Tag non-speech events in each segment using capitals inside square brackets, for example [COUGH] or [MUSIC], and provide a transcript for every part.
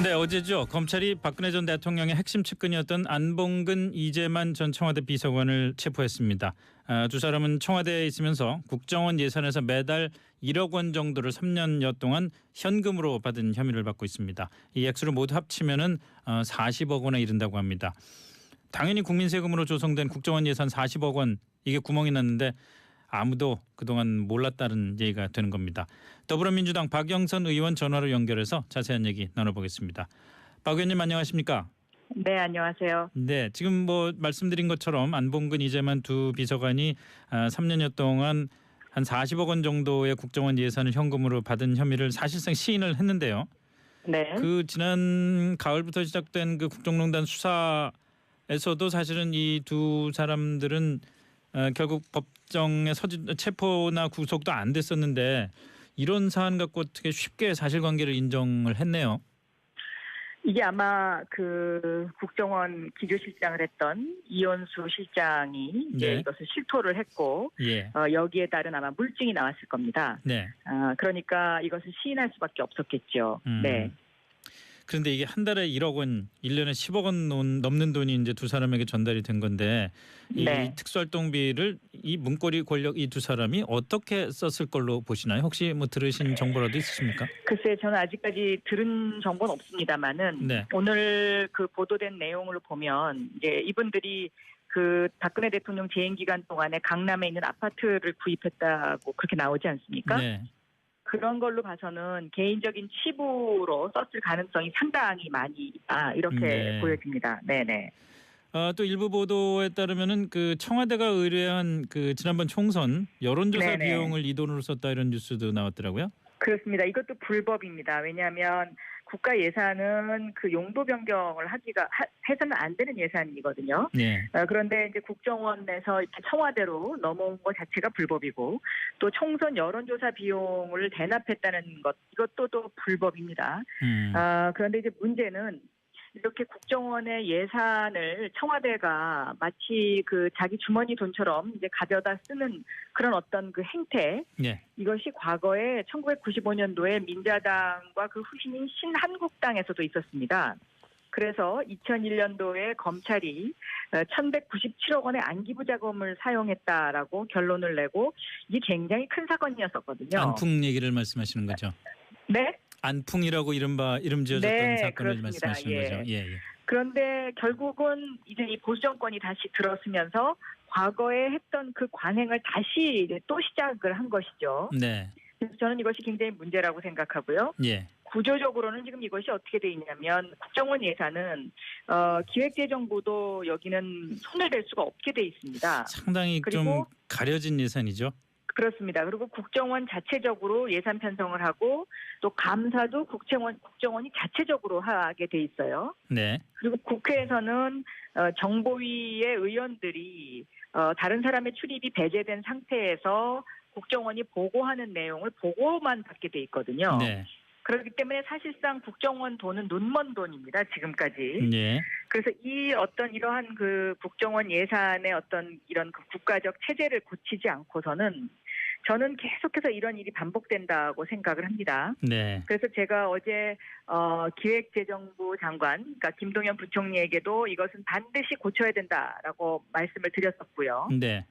네, 어제죠. 검찰이 박근혜 전 대통령의 핵심 측근이었던 안봉근 이재만 전 청와대 비서관을 체포했습니다. 아, 두 사람은 청와대에 있으면서 국정원 예산에서 매달 1억 원 정도를 3년여 동안 현금으로 받은 혐의를 받고 있습니다. 이 액수를 모두 합치면은 어, 40억 원에 이른다고 합니다. 당연히 국민 세금으로 조성된 국정원 예산 40억 원 이게 구멍이 났는데 아무도 그동안 몰랐다는 얘기가 되는 겁니다. 더불어민주당 박영선 의원 전화로 연결해서 자세한 얘기 나눠보겠습니다. 박 의원님 안녕하십니까? 네, 안녕하세요. 네, 지금 뭐 말씀드린 것처럼 안봉근 이재만 두 비서관이 아, 3년여 동안 한 40억 원 정도의 국정원 예산을 현금으로 받은 혐의를 사실상 시인을 했는데요. 네. 그 지난 가을부터 시작된 그 국정농단 수사에서도 사실은 이 두 사람들은 어, 결국 법정에 서지 체포나 구속도 안 됐었는데 이런 사안 갖고 어떻게 쉽게 사실관계를 인정을 했네요. 이게 아마 그 국정원 기조실장을 했던 이현수 실장이 이제 네. 이것을 실토를 했고 예, 어, 여기에 따른 아마 물증이 나왔을 겁니다. 네. 아, 그러니까 이것을 시인할 수밖에 없었겠죠. 음. 네. 그런데 이게 한 달에 1억 원, 1년에 10억 원 논- 넘는 돈이 이제 두 사람에게 전달이 된 건데 이 네. 특수활동비를 이 문고리 권력 이 두 사람이 어떻게 썼을 걸로 보시나요? 혹시 뭐 들으신 정보라도 있으십니까? 글쎄 저는 아직까지 들은 정보는 없습니다만은 네. 오늘 그 보도된 내용을 보면 이제 이분들이 그 박근혜 대통령 재임 기간 동안에 강남에 있는 아파트를 구입했다고 그렇게 나오지 않습니까? 네. 그런 걸로 봐서는 개인적인 치부로 썼을 가능성이 상당히 많이 있다 이렇게 네. 보여집니다. 네네. 어, 또 일부 보도에 따르면은 그 청와대가 의뢰한 그 지난번 총선 여론조사 네네. 비용을 이 돈으로 썼다 이런 뉴스도 나왔더라고요. 그렇습니다. 이것도 불법입니다. 왜냐하면 국가 예산은 그 용도 변경을 하기가 하- 해서는 안 되는 예산이거든요. 네. 어, 그런데 이제 국정원에서 이렇게 청와대로 넘어온 것 자체가 불법이고 또 총선 여론조사 비용을 대납했다는 것 이것도 또 불법입니다. 음. 아, 그런데 이제 문제는 이렇게 국정원의 예산을 청와대가 마치 그 자기 주머니 돈처럼 이제 가져다 쓰는 그런 어떤 그 행태 네. 이것이 과거에 1995년도에 민자당과 그 후신인 신한국당에서도 있었습니다. 그래서 2001년도에 검찰이 1,197억 원의 안기부 자금을 사용했다라고 결론을 내고 이게 굉장히 큰 사건이었었거든요. 안풍 얘기를 말씀하시는 거죠. 네. 안풍이라고 이른바 이름 지어졌던 네, 사건을 그렇습니다. 말씀하시는 예. 거죠. 예, 예. 그런데 결국은 이제 이 보수 정권이 다시 들어서면서 과거에 했던 그 관행을 다시 이제 또 시작을 한 것이죠. 네. 그래서 저는 이것이 굉장히 문제라고 생각하고요. 예. 구조적으로는 지금 이것이 어떻게 돼 있냐면 국정원 예산은 어, 기획재정부도 여기는 손을 댈 수가 없게 돼 있습니다. 상당히 좀 가려진 예산이죠. 그렇습니다. 그리고 국정원 자체적으로 예산 편성을 하고 또 감사도 국정원 국정원이 자체적으로 하게 돼 있어요. 네. 그리고 국회에서는 어, 정보위의 의원들이 어, 다른 사람의 출입이 배제된 상태에서 국정원이 보고하는 내용을 보고만 받게 돼 있거든요. 네. 그렇기 때문에 사실상 국정원 돈은 눈먼 돈입니다. 지금까지. 예. 그래서 이 어떤 이러한 그 국정원 예산의 어떤 이런 그 국가적 체제를 고치지 않고서는 저는 계속해서 이런 일이 반복된다고 생각을 합니다. 네. 그래서 제가 어제 어, 기획재정부 장관, 그러니까 김동연 부총리에게도 이것은 반드시 고쳐야 된다라고 말씀을 드렸었고요. 네.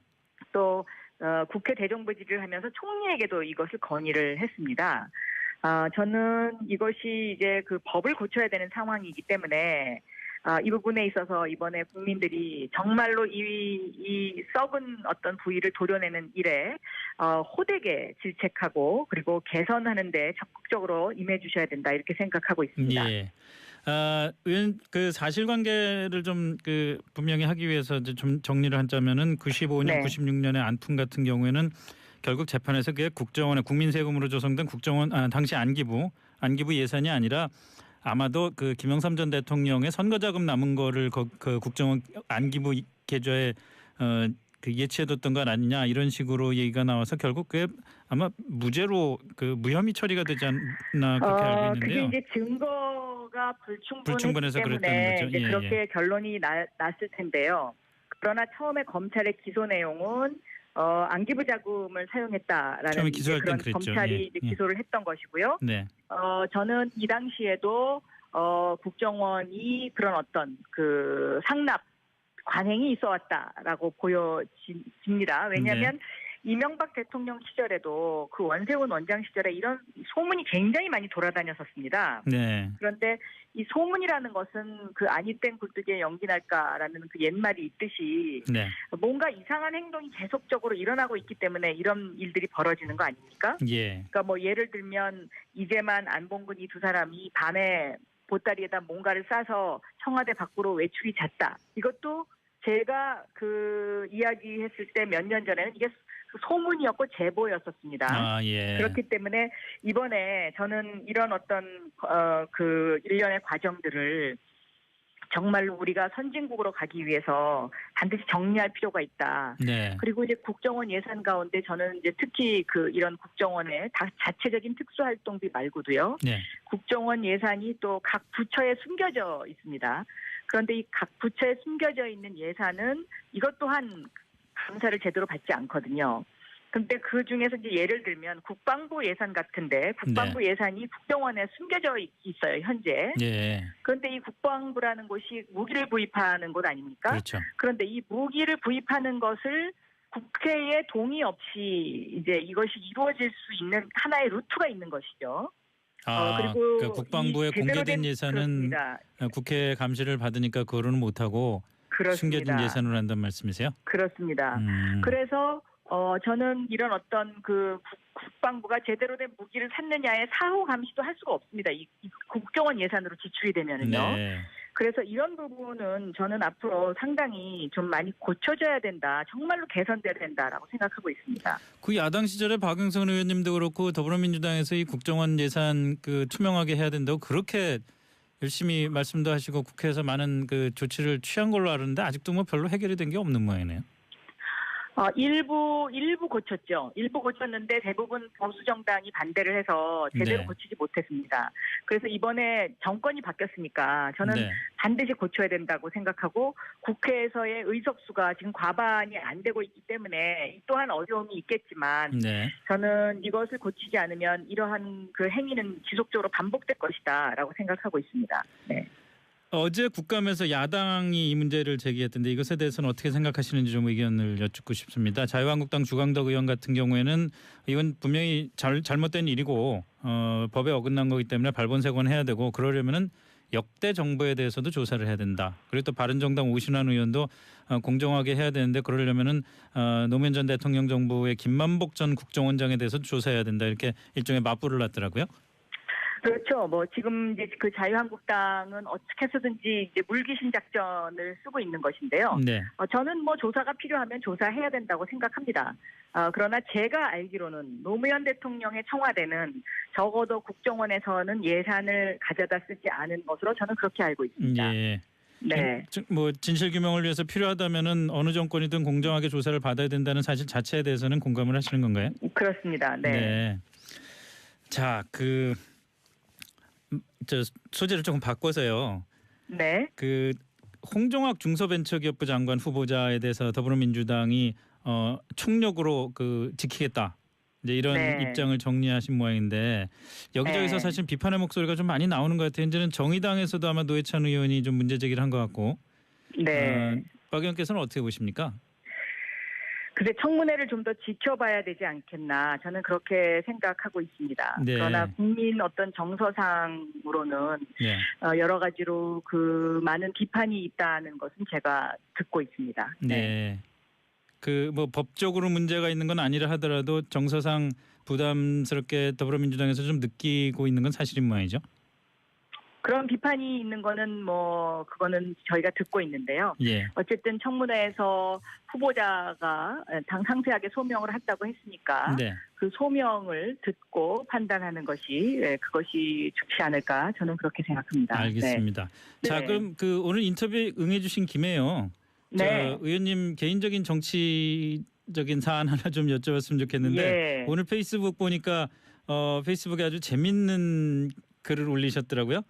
또 어, 국회 대정부질을 하면서 총리에게도 이것을 건의를 했습니다. 아, 저는 이것이 이제 그 법을 고쳐야 되는 상황이기 때문에 아, 이 부분에 있어서 이번에 국민들이 정말로 이, 이 썩은 어떤 부위를 도려내는 일에 어, 호되게 질책하고 그리고 개선하는데 적극적으로 임해주셔야 된다 이렇게 생각하고 있습니다. 예. 아, 의원 그 사실관계를 좀 그 분명히 하기 위해서 이제 좀 정리를 하자면은 95년, 네. 96년의 안풍 같은 경우에는 결국 재판에서 그게 국정원의 국민 세금으로 조성된 국정원 아, 당시 안기부 안기부 예산이 아니라 아마도 그 김영삼 전 대통령의 선거 자금 남은 거를 거, 그 국정원 안기부 계좌에 어, 그 예치해뒀던 건 아니냐 이런 식으로 얘기가 나와서 결국 그게 아마 무죄로 그 무혐의 처리가 되지 않나 그렇게 알고 있는데요. 그게 이제 증거가 불충분해서 그랬다는 거죠. 이제 예, 그렇게 결론이 나, 났을 텐데요. 그러나 처음에 검찰의 기소 내용은 어, 안기부 자금을 사용했다라는 처음에 기소할 땐 그런 그랬죠. 검찰이 예, 이제 예. 기소를 했던 것이고요. 네. 어, 저는 이 당시에도 어, 국정원이 그런 어떤 그 상납 관행이 있어 왔다라고 보여집니다. 왜냐하면 이명박 대통령 시절에도 그 원세훈 원장 시절에 이런 소문이 굉장히 많이 돌아다녔었습니다. 네. 그런데 이 소문이라는 것은 그 아니 땐 굴뚝에 연기 날까라는 그 옛말이 있듯이 네. 뭔가 이상한 행동이 계속적으로 일어나고 있기 때문에 이런 일들이 벌어지는 거 아닙니까? 예. 그러니까 뭐 예를 들면 이제만 안봉근 이 두 사람이 밤에 보따리에다 뭔가를 싸서 청와대 밖으로 외출이 잦다. 이것도 제가 그 이야기했을 때 몇 년 전에는 이게 소문이었고 제보였었습니다. 아, 예. 그렇기 때문에 이번에 저는 이런 어떤 어 그 일련의 과정들을 정말로 우리가 선진국으로 가기 위해서 반드시 정리할 필요가 있다. 네. 그리고 이제 국정원 예산 가운데 저는 이제 특히 그 이런 국정원의 다 자체적인 특수활동비 말고도요. 네. 국정원 예산이 또 각 부처에 숨겨져 있습니다. 그런데 이 각 부처에 숨겨져 있는 예산은 이것 또한 감사를 제대로 받지 않거든요. 근데 그 중에서 이제 예를 들면 국방부 예산 같은데 국방부 예산이 국정원에 숨겨져 있- 있어요 현재. 예. 그런데 이 국방부라는 곳이 무기를 구입하는 곳 아닙니까? 그렇죠. 그런데 이 무기를 구입하는 것을 국회의 동의 없이 이제 이것이 이루어질 수 있는 하나의 루트가 있는 것이죠. 아, 어, 그리고 그러니까 국방부에 이 제대로 공개된 된- 예산은 그렇습니다. 국회 감시를 받으니까 그거로는 못 하고 그렇습니다. 숨겨진 예산으로 한다는 말씀이세요? 그렇습니다. 음. 그래서 어 저는 이런 어떤 그 국- 국방부가 제대로 된 무기를 샀느냐의 사후 감시도 할 수가 없습니다. 이, 이 국정원 예산으로 지출이 되면은요. 네. 그래서 이런 부분은 저는 앞으로 상당히 좀 많이 고쳐져야 된다. 정말로 개선돼야 된다라고 생각하고 있습니다. 그 야당 시절에 박영선 의원님도 그렇고 더불어민주당에서 이 국정원 예산 그 투명하게 해야 된다고 그렇게 열심히 말씀도 하시고 국회에서 많은 그 조치를 취한 걸로 아는데 아직도 뭐 별로 해결이 된 게 없는 모양이네요. 어, 일부 일부 고쳤죠. 일부 고쳤는데 대부분 보수 정당이 반대를 해서 제대로 네. 고치지 못했습니다. 그래서 이번에 정권이 바뀌었으니까 저는 네. 반드시 고쳐야 된다고 생각하고 국회에서의 의석수가 지금 과반이 안 되고 있기 때문에 이 또한 어려움이 있겠지만 네. 저는 이것을 고치지 않으면 이러한 그 행위는 지속적으로 반복될 것이다라고 생각하고 있습니다. 네. 어제 국감에서 야당이 이 문제를 제기했던데 이것에 대해서는 어떻게 생각하시는지 좀 의견을 여쭙고 싶습니다. 자유한국당 주광덕 의원 같은 경우에는 이건 분명히 잘, 잘못된 일이고 어, 법에 어긋난 거기 때문에 발본색원 해야 되고 그러려면은 역대 정부에 대해서도 조사를 해야 된다. 그리고 또 바른정당 오신환 의원도 어, 공정하게 해야 되는데 그러려면은 어, 노무현 전 대통령 정부의 김만복 전 국정원장에 대해서 조사해야 된다. 이렇게 일종의 맞불을 놨더라고요. 그렇죠. 뭐 지금 이제 그 자유한국당은 어떻게 해서든지 이제 물귀신 작전을 쓰고 있는 것인데요. 네. 어, 저는 뭐 조사가 필요하면 조사해야 된다고 생각합니다. 어, 그러나 제가 알기로는 노무현 대통령의 청와대는 적어도 국정원에서는 예산을 가져다 쓰지 않은 것으로 저는 그렇게 알고 있습니다. 예. 네. 진- 뭐 진실 규명을 위해서 필요하다면은 어느 정권이든 공정하게 조사를 받아야 된다는 사실 자체에 대해서는 공감을 하시는 건가요? 그렇습니다. 네. 자, 그 저 소재를 조금 바꿔서요. 네. 그 홍종학 중소벤처기업부 장관 후보자에 대해서 더불어민주당이 어 총력으로 그 지키겠다. 이제 이런 네. 입장을 정리하신 모양인데 여기저기서 네. 사실 비판의 목소리가 좀 많이 나오는 것 같아요. 이제는 정의당에서도 아마 노회찬 의원이 좀 문제 제기를 한 것 같고 네. 어, 박 의원께서는 어떻게 보십니까? 근데 청문회를 좀 더 지켜봐야 되지 않겠나 저는 그렇게 생각하고 있습니다. 네. 그러나 국민 어떤 정서상으로는 예. 어, 여러 가지로 그 많은 비판이 있다는 것은 제가 듣고 있습니다. 네. 그 뭐 법적으로 문제가 있는 건 아니라 하더라도 정서상 부담스럽게 더불어민주당에서 좀 느끼고 있는 건 사실인 모양이죠. 그런 비판이 있는 거는 뭐 그거는 저희가 듣고 있는데요. 예. 어쨌든 청문회에서 후보자가 당 상세하게 소명을 했다고 했으니까 네. 그 소명을 듣고 판단하는 것이 예, 그것이 좋지 않을까 저는 그렇게 생각합니다. 알겠습니다. 네. 자, 네. 그럼 그 오늘 인터뷰 응해주신 김에요. 네. 저 의원님 개인적인 정치적인 사안 하나 좀 여쭤봤으면 좋겠는데 예. 오늘 페이스북 보니까 어, 페이스북에 아주 재밌는 글을 올리셨더라고요.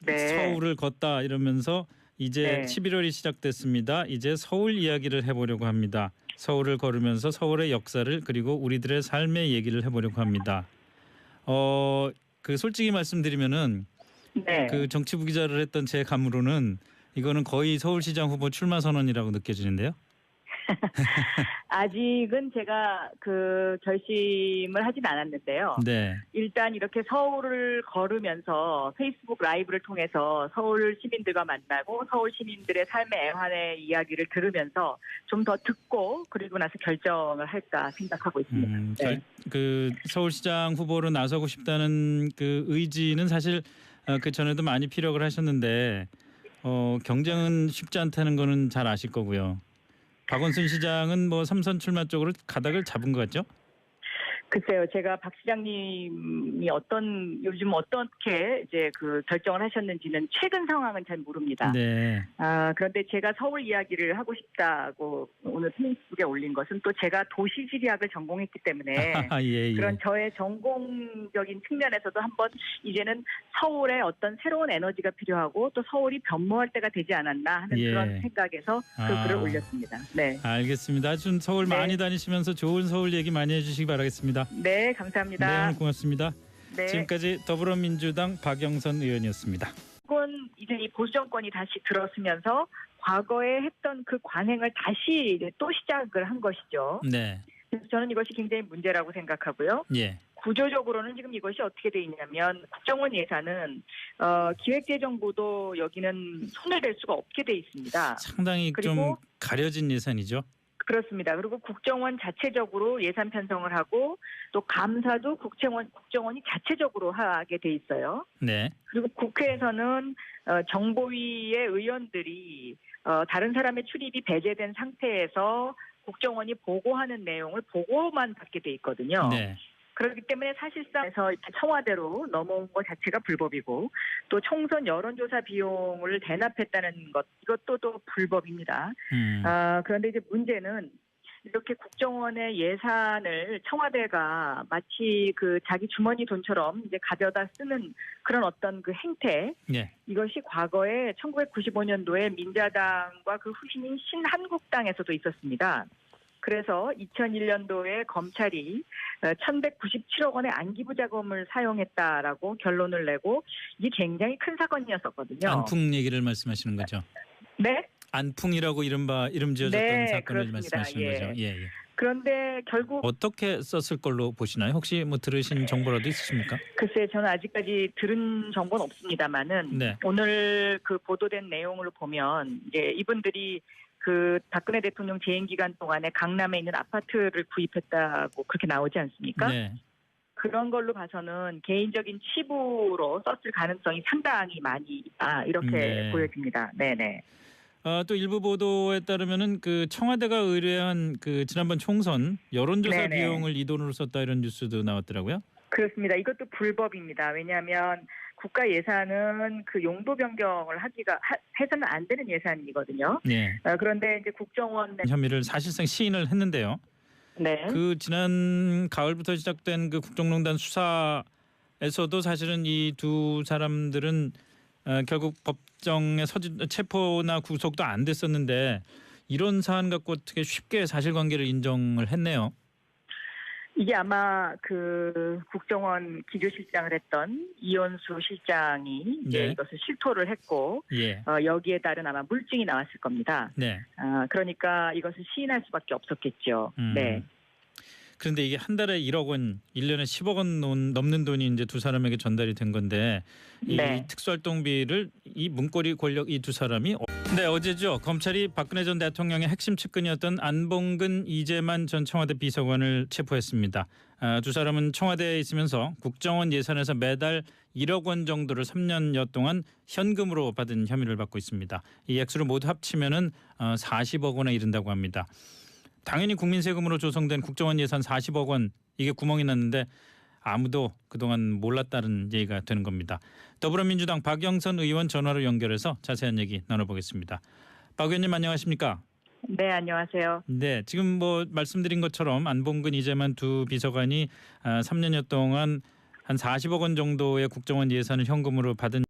네. 서울을 걷다 이러면서 이제 네. 11월이 시작됐습니다. 이제 서울 이야기를 해보려고 합니다. 서울을 걸으면서 서울의 역사를 그리고 우리들의 삶의 얘기를 해보려고 합니다. 어, 그 솔직히 말씀드리면은 네. 그 정치부 기자를 했던 제 감으로는 이거는 거의 서울시장 후보 출마 선언이라고 느껴지는데요. [LAUGHS] 아직은 제가 그 결심을 하진 않았는데요. 네. 일단 이렇게 서울을 걸으면서 페이스북 라이브를 통해서 서울 시민들과 만나고 서울 시민들의 삶의 애환의 이야기를 들으면서 좀 더 듣고 그리고 나서 결정을 할까 생각하고 있습니다. 음, 네. 결- 그 서울시장 후보로 나서고 싶다는 그 의지는 사실 어, 그 전에도 많이 피력을 하셨는데 어, 경쟁은 쉽지 않다는 거는 잘 아실 거고요. 박원순 시장은 뭐 삼선 출마 쪽으로 가닥을 잡은 것 같죠? 글쎄요, 제가 박 시장님이 어떤 요즘 어떻게 이제 그 결정을 하셨는지는 최근 상황은 잘 모릅니다. 네. 아, 그런데 제가 서울 이야기를 하고 싶다고 오늘 페이스북에 올린 것은 또 제가 도시지리학을 전공했기 때문에 [LAUGHS] 아, 예, 예. 그런 저의 전공적인 측면에서도 한번 이제는 서울에 어떤 새로운 에너지가 필요하고 또 서울이 변모할 때가 되지 않았나 하는 예. 그런 생각에서 그 아. 글을 올렸습니다. 네. 알겠습니다. 좀 서울 네. 많이 다니시면서 좋은 서울 얘기 많이 해주시기 바라겠습니다. 네, 네, 감사합니다. 오늘 고맙습니다. 네. 지금까지 더불어민주당 박영선 의원이었습니다. 정권 이제 이 보수 정권이 다시 들어서면서 과거에 했던 그 관행을 다시 이제 또 시작을 한 것이죠. 네, 그래서 저는 이것이 굉장히 문제라고 생각하고요. 예, 구조적으로는 지금 이것이 어떻게 돼 있냐면 국정원 예산은 어, 기획재정부도 여기는 손을 댈 수가 없게 돼 있습니다. 상당히 좀 가려진 예산이죠. 그렇습니다. 그리고 국정원 자체적으로 예산 편성을 하고 또 감사도 국정원 국정원이 자체적으로 하게 돼 있어요. 네, 그리고 국회에서는 어, 정보위의 의원들이 어, 다른 사람의 출입이 배제된 상태에서 국정원이 보고하는 내용을 보고만 받게 돼 있거든요. 네, 그렇기 때문에 사실상에서 이렇게 청와대로 넘어온 것 자체가 불법이고 또 총선 여론조사 비용을 대납했다는 것 이것도 또 불법입니다. 음, 아, 그런데 이제 문제는 이렇게 국정원의 예산을 청와대가 마치 그 자기 주머니 돈처럼 이제 가져다 쓰는 그런 어떤 그 행태 예, 이것이 과거에 1995년도에 민자당과 그 후신인 신한국당에서도 있었습니다. 그래서 2001년도에 검찰이 1,197억 원의 안기부 자금을 사용했다라고 결론을 내고 이게 굉장히 큰 사건이었었거든요. 안풍 얘기를 말씀하시는 거죠. 네. 안풍이라고 이른바 이름 지어졌던 네, 사건을 그렇습니다. 말씀하시는 예. 거죠. 예, 예. 그런데 결국 어떻게 썼을 걸로 보시나요? 혹시 뭐 들으신 정보라도 있으십니까? 글쎄 저는 아직까지 들은 정보는 없습니다만은 네. 오늘 그 보도된 내용을 보면 이제 이분들이 그 박근혜 대통령 재임 기간 동안에 강남에 있는 아파트를 구입했다고 그렇게 나오지 않습니까? 네, 그런 걸로 봐서는 개인적인 치부로 썼을 가능성이 상당히 많이 있다 이렇게 네. 보여집니다. 네네. 어, 또 일부 보도에 따르면은 그 청와대가 의뢰한 그 지난번 총선 여론조사 네네. 비용을 이 돈으로 썼다 이런 뉴스도 나왔더라고요. 그렇습니다. 이것도 불법입니다. 왜냐하면 국가 예산은 그 용도 변경을 하기가 하- 해서는 안 되는 예산이거든요. 네. 어, 그런데 이제 국정원 혐의를 사실상 시인을 했는데요. 네. 그 지난 가을부터 시작된 그 국정농단 수사에서도 사실은 이 두 사람들은 어, 결국 법정에 서지 체포나 구속도 안 됐었는데 이런 사안 갖고 어떻게 쉽게 사실관계를 인정을 했네요. 이게 아마 그 국정원 기조실장을 했던 이현수 실장이 이제 네. 이것을 실토를 했고 예, 어, 여기에 따른 아마 물증이 나왔을 겁니다. 네. 아, 그러니까 이것을 시인할 수밖에 없었겠죠. 음. 네. 그런데 이게 한 달에 1억 원, 1년에 10억 원 논- 넘는 돈이 이제 두 사람에게 전달이 된 건데 이 네. 특수활동비를 이 문고리 권력 이 두 사람이 어- 네 어제죠 검찰이 박근혜 전 대통령의 핵심 측근이었던 안봉근 이재만 전 청와대 비서관을 체포했습니다. 아, 두 사람은 청와대에 있으면서 국정원 예산에서 매달 1억 원 정도를 3년여 동안 현금으로 받은 혐의를 받고 있습니다. 이 액수를 모두 합치면은 어, 40억 원에 이른다고 합니다. 당연히 국민 세금으로 조성된 국정원 예산 40억 원 이게 구멍이 났는데 아무도 그동안 몰랐다는 얘기가 되는 겁니다. 더불어민주당 박영선 의원 전화로 연결해서 자세한 얘기 나눠보겠습니다. 박 의원님 안녕하십니까? 네, 안녕하세요. 네, 지금 뭐 말씀드린 것처럼 안봉근 이재만 두 비서관이 아, 3년여 동안 한 40억 원 정도의 국정원 예산을 현금으로 받은